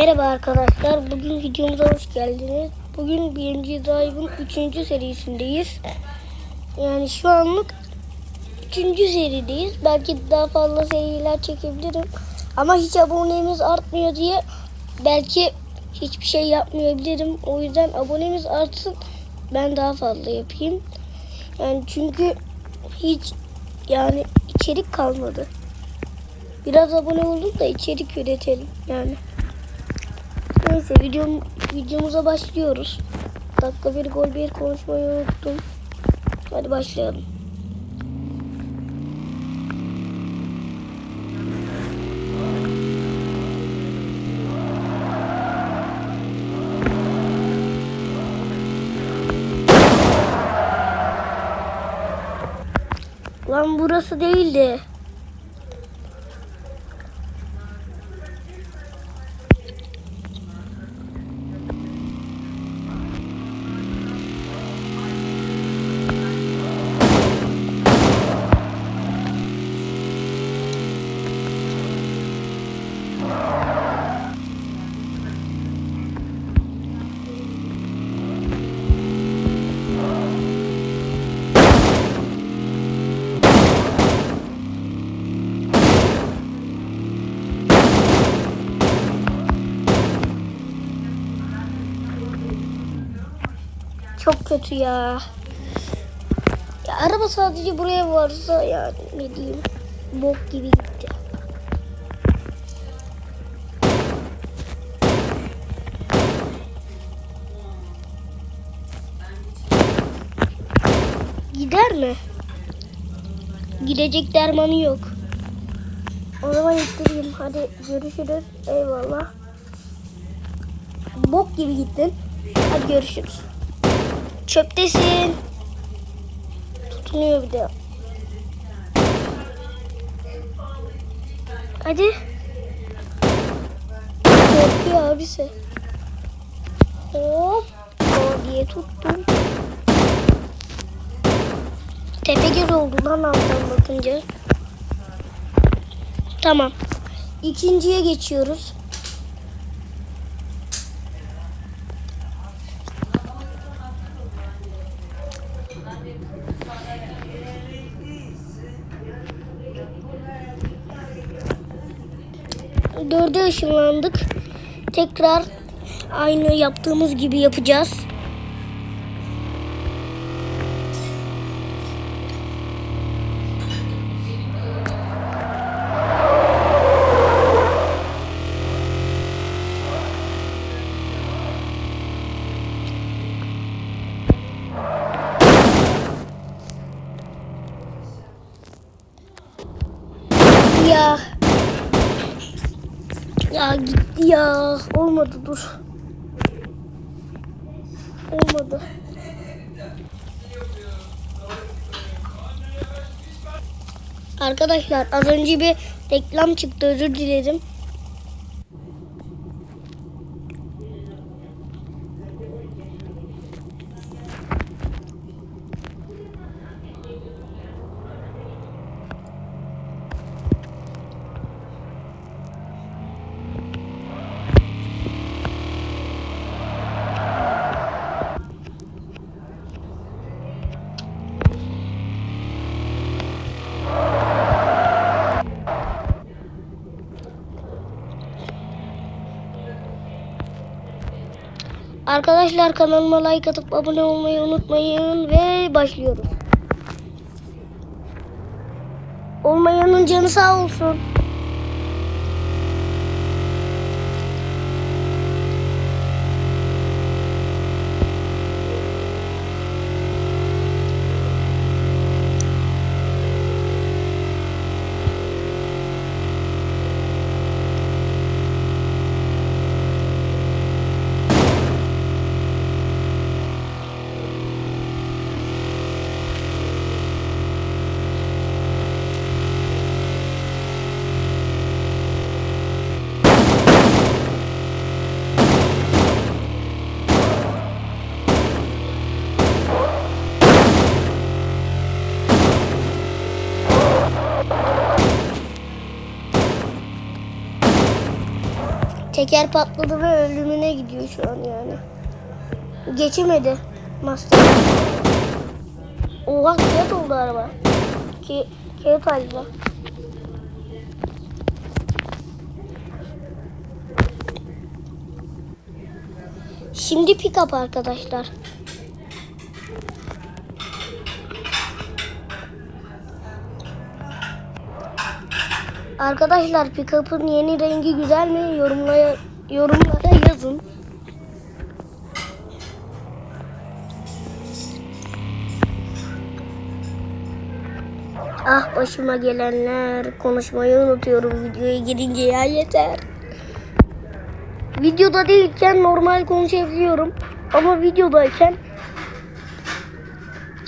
Merhaba arkadaşlar. Bugün videomuza hoş geldiniz. Bugün birinci Drive'ın 3. serisindeyiz. Yani şu anlık 3. serideyiz. Belki daha fazla seriler çekebilirim. Ama hiç abonemiz artmıyor diye belki hiçbir şey yapmayabilirim. O yüzden abonemiz artsın. Ben daha fazla yapayım. Yani çünkü hiç yani içerik kalmadı. Biraz abone olduk da içerik üretelim yani. Neyse videom, videomuza başlıyoruz. Dakika bir gol bir konuşmayı unuttum. Hadi başlayalım. Lan burası değildi. Çok kötü ya. Ya araba sadece buraya varsa yani ne diyeyim. Bok gibi gitti. Gider mi? Gidecek dermanı yok. O zaman. Hadi görüşürüz. Eyvallah. Bok gibi gittin. Hadi görüşürüz. Çöptesin. Tutunuyor bir de. Hadi. Korkuyor abisi. Hop. O diye tuttum. Tepegöz oldu lan alttan bakınca. Tamam. İkinciye geçiyoruz. Dörde ışınlandık. Tekrar aynı yaptığımız gibi yapacağız. Arkadaşlar az önce bir reklam çıktı özür dilerim. Arkadaşlar kanalıma like atıp abone olmayı unutmayın ve başlıyoruz. Olmayanın canı sağ olsun. Teker patladı ve ölümüne gidiyor şu an yani. Geçemedi Mustang. Oha kağıt oldu araba. Ki, kağıt halde. Şimdi pick up arkadaşlar. Arkadaşlar pick-up'ın yeni rengi güzel mi? Yorumlara, yorumlara yazın. Ah başıma gelenler. Konuşmayı unutuyorum videoya girince ya yeter. Videoda değilken normal konuşabiliyorum. Ama videodayken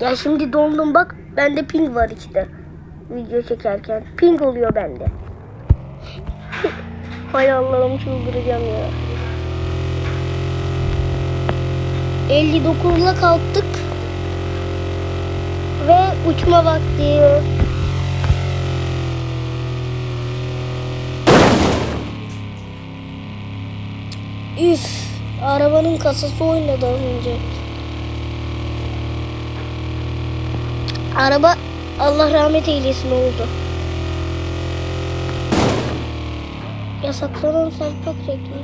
ya şimdi dondum bak bende ping var işte. Video çekerken ping oluyor bende. Hay Allah'ım çıldıracağım ya. 59'la kalktık. Ve uçma vakti. Üf, arabanın kasası oynadı az önce. Araba Allah rahmet eylesin oldu. Yasaklanan selpak reklamı.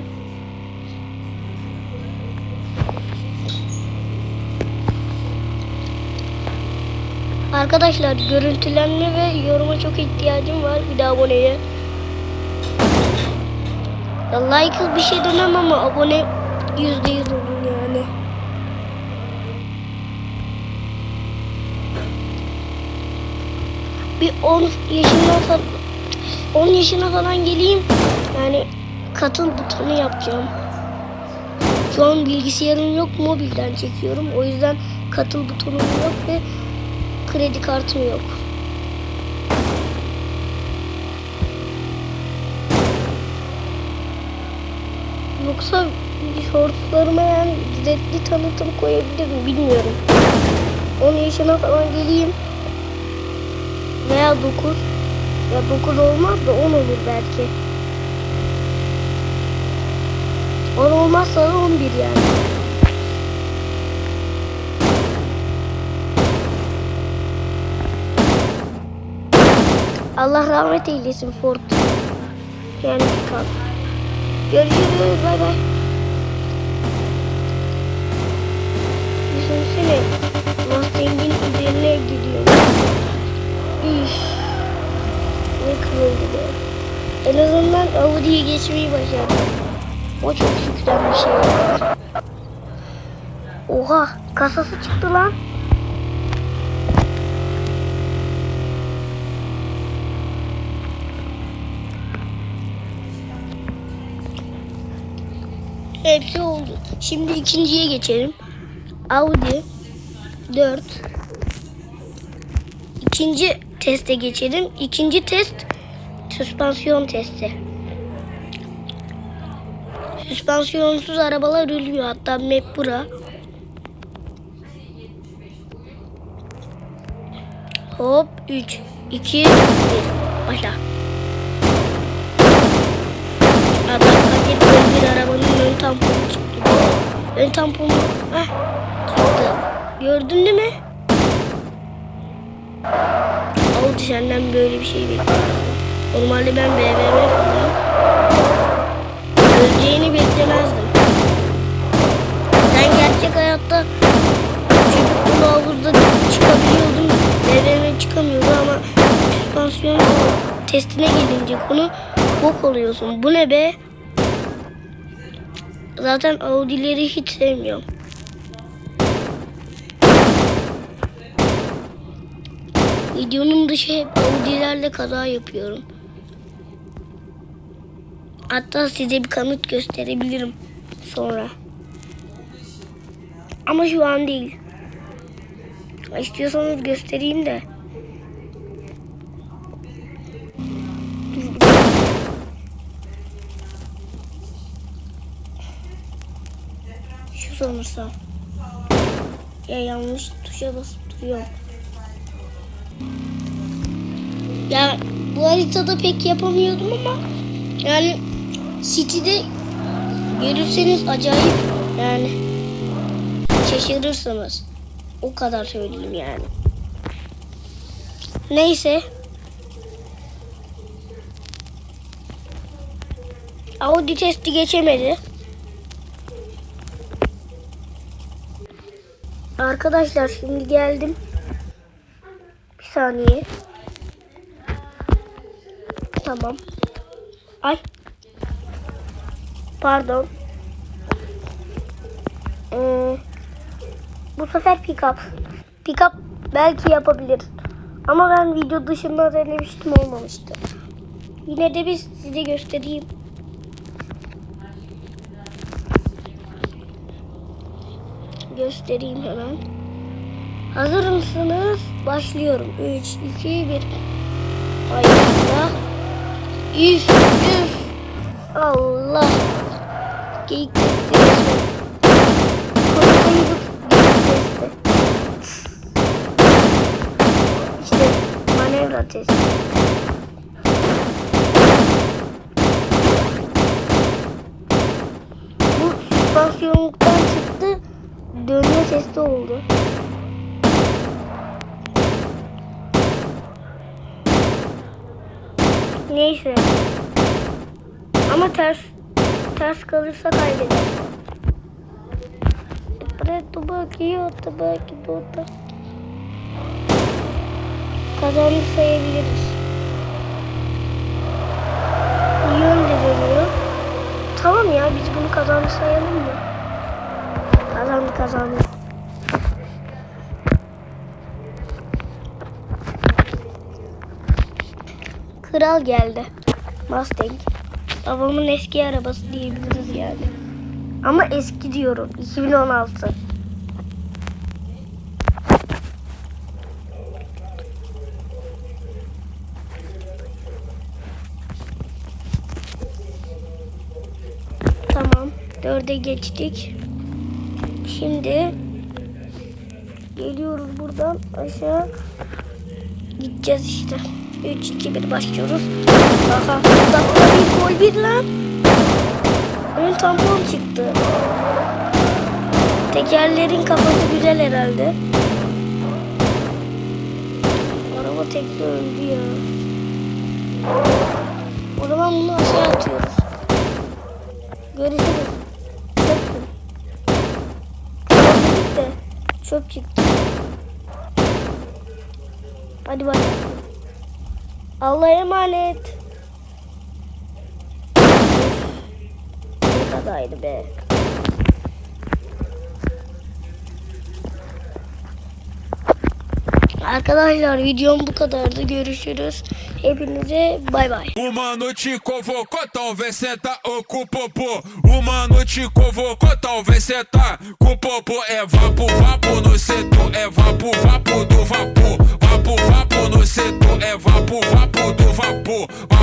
Arkadaşlar görüntülenme ve yoruma çok ihtiyacım var. Bir de aboneye. Ya like bir şey demem ama abone yüzde yüz olun yani. Bir 10 yaşından falan 10 yaşına falan geleyim. Yani katıl butonu yapacağım. Şu an bilgisayarım yok, mobilden çekiyorum. O yüzden katıl butonum yok ve kredi kartım yok. Yoksa shortlarıma yani ücretli tanıtım koyabilirim bilmiyorum. 10 yaşına falan geleyim. Veya 9. Ya 9 olmaz da 10 olur belki. 10 olmazsa da 11 yani. Allah rahmet eylesin Ford. Yani kal. Görüşürüz. Bay bay. Düşünsene. Mustang'in üzerine gidiyor. Üf. Ne kırıldı. En azından Audi'yi geçmeyi başardım. O çok şükren bir şey. Oha kasası çıktı lan. Hepsi oldu. Şimdi ikinciye geçelim. Audi 4. İkinci teste geçelim. İkinci test süspansiyon testi. Süspansiyonsuz arabalar ölüyor. Hatta map bura. Hop 3 2 1 Başla. Adam Kadir bir arabanın ön tamponu çıktı. Ön tamponu heh, çıktı. Gördün değil mi? Audi senden böyle bir şey beklemezdim. Normalde ben BMW falan öleceğini beklemezdim. Sen gerçek hayatta çocukluğun havuzda çıkabiliyordun. BMW çıkamıyordu ama süspansiyon testine gelince konu bok oluyorsun. Bu ne be? Zaten Audi'leri hiç sevmiyorum. Videonun dışı hep Audi'lerle kaza yapıyorum. Hatta size bir kanıt gösterebilirim sonra. Ama şu an değil. İstiyorsanız göstereyim de. Şu sanırsam. Ya yanlış tuşa basıp duruyorum. Ya bu haritada pek yapamıyordum ama yani City'de Görürseniz acayip yani şaşırırsınız. O kadar söyleyeyim yani. Neyse. Audi testi geçemedi. Arkadaşlar şimdi geldim. Bir saniye. Tamam. Ay. Pardon. Ee, bu sefer pick-up. Pick-up belki yapabilir. Ama ben video dışında denemiştim olmamıştı. Yine de biz size göstereyim. Göstereyim hemen. Hazır mısınız? Başlıyorum. 3, 2, 1. Ayakta. Üf, üf. Allah. Geyik. İşte manevra testi. Bu süspansiyonluktan çıktı. Dönme testi oldu. Neyse. Ama ters ters kalırsa kaybeder. Preto bakıyor, tabaki bota. Kazandı sayabiliriz. Yön de dönüyor. Tamam ya biz bunu kazandı sayalım mı? Kazandı kazandı. Kral geldi. Mustang. Babamın eski arabası diyebiliriz yani. Ama eski diyorum. 2016. Tamam. Dörde geçtik. Şimdi geliyoruz buradan aşağı. Gideceğiz işte. 3, 2, 1 başlıyoruz. Aha dakika bir gol bir lan. Ön tampon çıktı. Tekerlerin kafası güzel herhalde. Araba tekne öldü ya. O zaman bunu aşağı atıyoruz. Görüşürüz. Dedik de çöp çıktı. Hadi bay. Allah'a emanet. Ne be. Arkadaşlar videom bu kadardı. Görüşürüz. Hepinize bay bay. Uma noite convocou, talvez cê tá com popô. Uma noite convocou, talvez cê tá com popô. É vapo, vapo no setor, é vapo, vapo do vapor. vapor, no setor. É vapor, vapor do vapor.